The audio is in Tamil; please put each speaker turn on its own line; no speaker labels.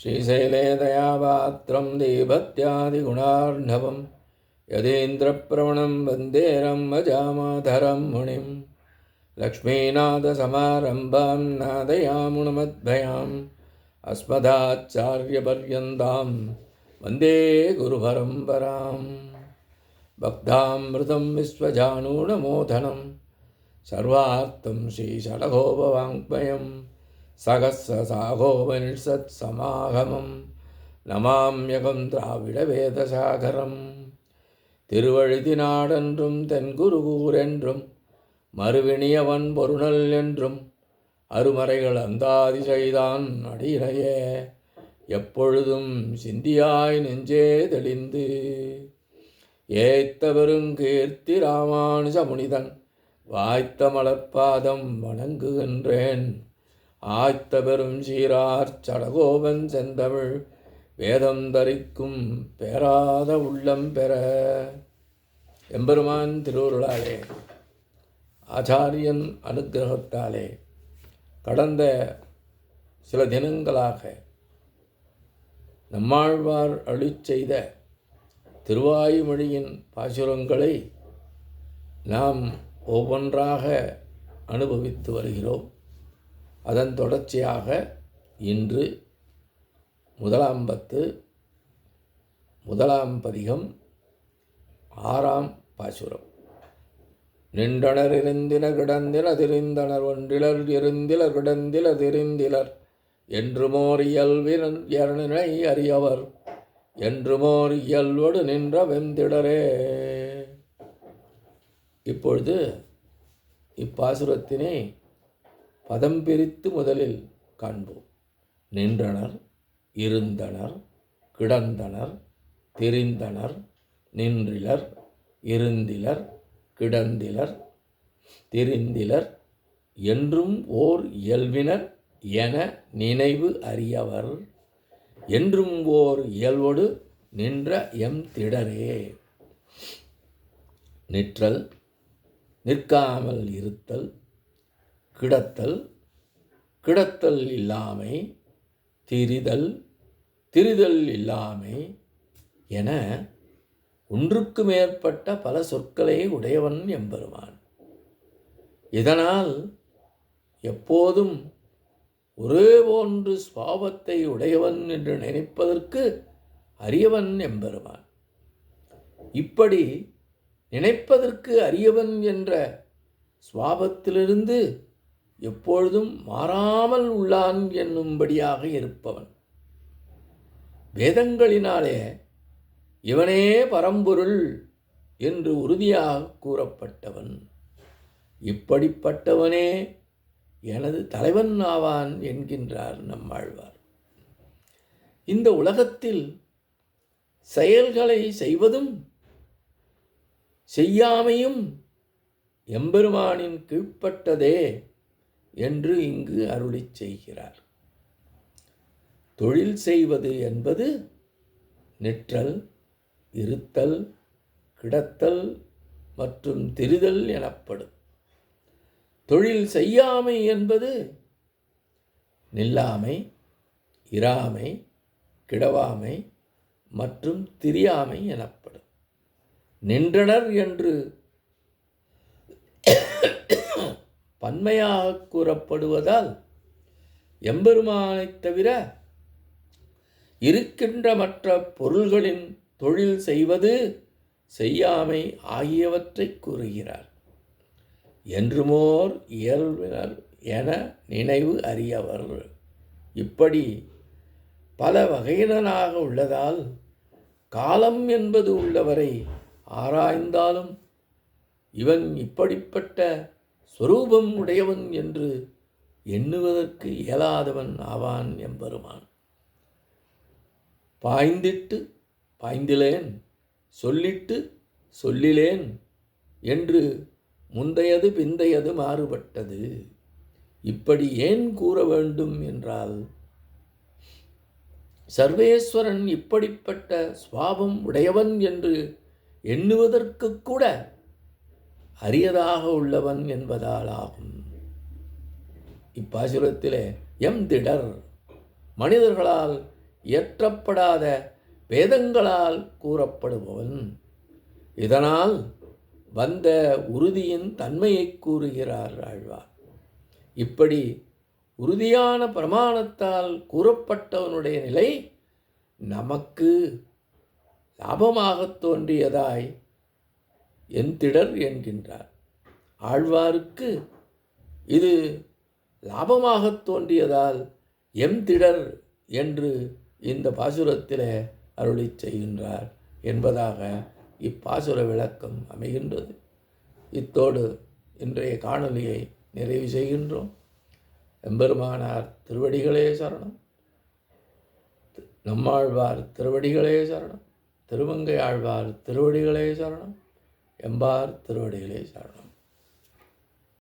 श्रीशैले दयापात्रं दीभत्यादिगुणार्णवं यदेन्द्रप्रवणं वन्दे रम्भजामाधरं मुनिं लक्ष्मीनाथसमारम्भां नादयामुणमद्भयाम् अस्मदाचार्यपर्यन्तां वन्दे गुरुपरम्पराम् भक्तामृतं विश्वजानूनमोदनं सर्वार्थं சகசிரசாகோபனிஷத் சமாகமம். நமாம்யகம் திராவிட வேதசாகரம். திருவழுதி நாடென்றும் தென்குருகூரென்றும் என்றும் பொருணல் என்றும் அருமறைகள் அந்தாதி செய்தான் அடியினையே. எப்பொழுதும் சிந்தியாய் நெஞ்சே தெளிந்து ஏய்த்த பெருங்கீர்த்தி ராமானுஜ முனிதன் வாய்த்த மலர்பாதம் வணங்குகின்றேன். ஆய்த்த பெரும் சீரார் சடகோபன் செந்தமிழ் வேதம் தரிக்கும் பெறாத உள்ளம் பெற. எம்பெருமான் திருவருளாலே ஆச்சாரியன் அனுக்கிரகத்தாலே கடந்த சில தினங்களாக நம்மாழ்வார் அழிச்செய்த செய்த திருவாயுமொழியின் பாசுரங்களை நாம் ஒவ்வொன்றாக அனுபவித்து வருகிறோம். அதன் தொடர்ச்சியாக இன்று முதலாம் பத்து முதலாம் பதிகம் ஆறாம் பாசுரம். நின்றனர் இருந்தின கிடந்தின திரிந்தனர் ஒன்றிலர் இருந்திலர் கிடந்தில திரிந்திலர். என்றுமோர் மோர் எரணினை அறியவர். என்றுமோர் இயல்வோடு நின்ற வெந்திடரே இப்பொழுது இப்பாசுரத்தினை பதம் பிரித்து முதலில் காண்போம். நின்றனர் இருந்தனர் கிடந்தனர் தெரிந்தனர் நின்றிலர் இருந்திலர் கிடந்திலர் தெரிந்திலர் என்றும் ஓர் இயல்பினர் என நினைவு அறியவர். என்றும் ஓர் இயல்போடு நின்ற எம் திடரே. நிற்றல் நிற்காமல் இருத்தல் கிடத்தல் கிடத்தல் இல்லாமை திரிதல் திரிதல் இல்லாமை என ஒன்றுக்கு மேற்பட்ட பல சொற்களை உடையவன் எம்பெருமான். இதனால் எப்போதும் ஒரே போன்று சுவாபத்தை உடையவன் என்று நினைப்பதற்கு அரியவன் எம்பெருமான். இப்படி நினைப்பதற்கு அரியவன் என்ற சுவாபத்திலிருந்து எப்பொழுதும் மாறாமல் உள்ளான் என்னும்படியாக இருப்பவன். வேதங்களினாலே இவனே பரம்பொருள் என்று உறுதியாக கூறப்பட்டவன். இப்படிப்பட்டவனே எனது தலைவன் ஆவான் என்கின்றார் நம்மாழ்வார். இந்த உலகத்தில் செயல்களை செய்வதும் செய்யாமையும் எம்பெருமானின் கீழ்ப்பட்டதே. என்று இங்கு அருளி செய்கிறார். தொழில் செய்வது என்பது நிற்றல் இருத்தல் கிடத்தல் மற்றும் திரிதல் எனப்படும். தொழில் செய்யாமை என்பது நில்லாமை இராமை கிடவாமை மற்றும் திரியாமை எனப்படும். நின்றனர் என்று பன்மையாக கூறப்படுவதால் எம்பெருமானைத் தவிர இருக்கின்ற மற்ற பொருள்களின் தொழில் செய்வது செய்யாமை ஆகியவற்றை கூறுகிறார். என்றுமோர் இயல்பினர் என நினைவு அறியவர் இப்படி பல வகையினராக உள்ளதால் காலம் என்பது உள்ளவரை ஆராய்ந்தாலும் இவன் இப்படிப்பட்ட ஸ்வரூபம் உடையவன் என்று எண்ணுவதற்கு இயலாதவன் ஆவான் எம்பெருமான். பாய்ந்திட்டு பாய்ந்திலேன் சொல்லிட்டு சொல்லிலேன் என்று முந்தையது பிந்தையது மாறுபட்டது. இப்படி ஏன் கூற வேண்டும் என்றால் சர்வேஸ்வரன் இப்படிப்பட்ட சுவாபம் உடையவன் என்று எண்ணுவதற்கு கூட அரியதாக உள்ளவன் என்பதால் ஆகும் இப்பாசுரத்திலே எம் திடர். மனிதர்களால் இயற்றப்படாத வேதங்களால் கூறப்படுபவன். இதனால் வந்த உறுதியின் தன்மையை கூறுகிறார் ஆழ்வார். இப்படி உறுதியான பிரமாணத்தால் கூறப்பட்டவனுடைய நிலை நமக்கு லாபமாக தோன்றியதாய் எந்திடர் என்கின்றார். ஆழ்வாருக்கு இது லாபமாகத் தோன்றியதால் எம் திடர் என்று இந்த பாசுரத்தில் அருளி செய்கின்றார் என்பதாக இப்பாசுர விளக்கம் அமைகின்றது. இத்தோடு இன்றைய காணொலியை நிறைவு செய்கின்றோம். எம்பெருமானார் திருவடிகளே சரணம். நம்மாழ்வார் திருவடிகளே சரணம். திருமங்கை ஆழ்வார் திருவடிகளே சரணம். எம்பார் திருவடிகளே சாரணம்.